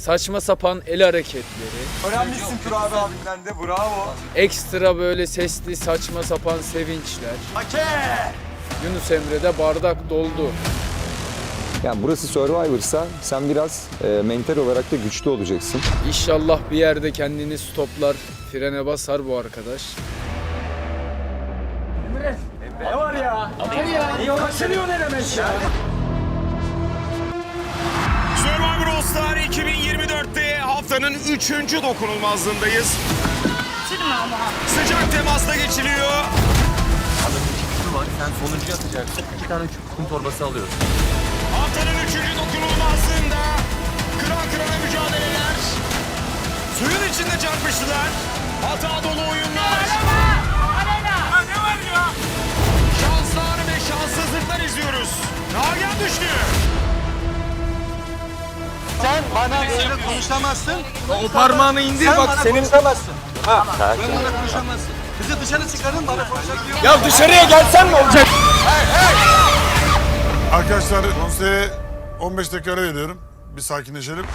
saçma sapan el hareketleri, Öğrenmişsin Turabi abinden de bravo. ekstra böyle sesli saçma sapan sevinçler. Hake! Yunus Emre'de bardak doldu. Yani burası Survivor'sa sen biraz e, mental olarak da güçlü olacaksın. İnşallah bir yerde kendini stoplar, frene basar bu arkadaş. Ne var ya? Ya kaçırıyor ne demek ya? Haftanın 3. dokunulmazlığındayız. Sıcak temasla geçiliyor. var. Sen sonuncuyu atacaksın. İki tane çöp kum torbası alıyorsun. Haftanın 3. dokunulmazlığında kıran kırana mücadeleler. Suyun içinde çarpıştılar. Hata dolu bana böyle konuşamazsın. O parmağını indir Sen bak bana senin. konuşamazsın. Ha. Sen bana konuşamazsın. Kızı dışarı çıkarın bana konuşabiliyor. Ya dışarıya gelsen mi olacak? Arkadaşlar konseye 15 dakika ara veriyorum. Bir sakinleşelim.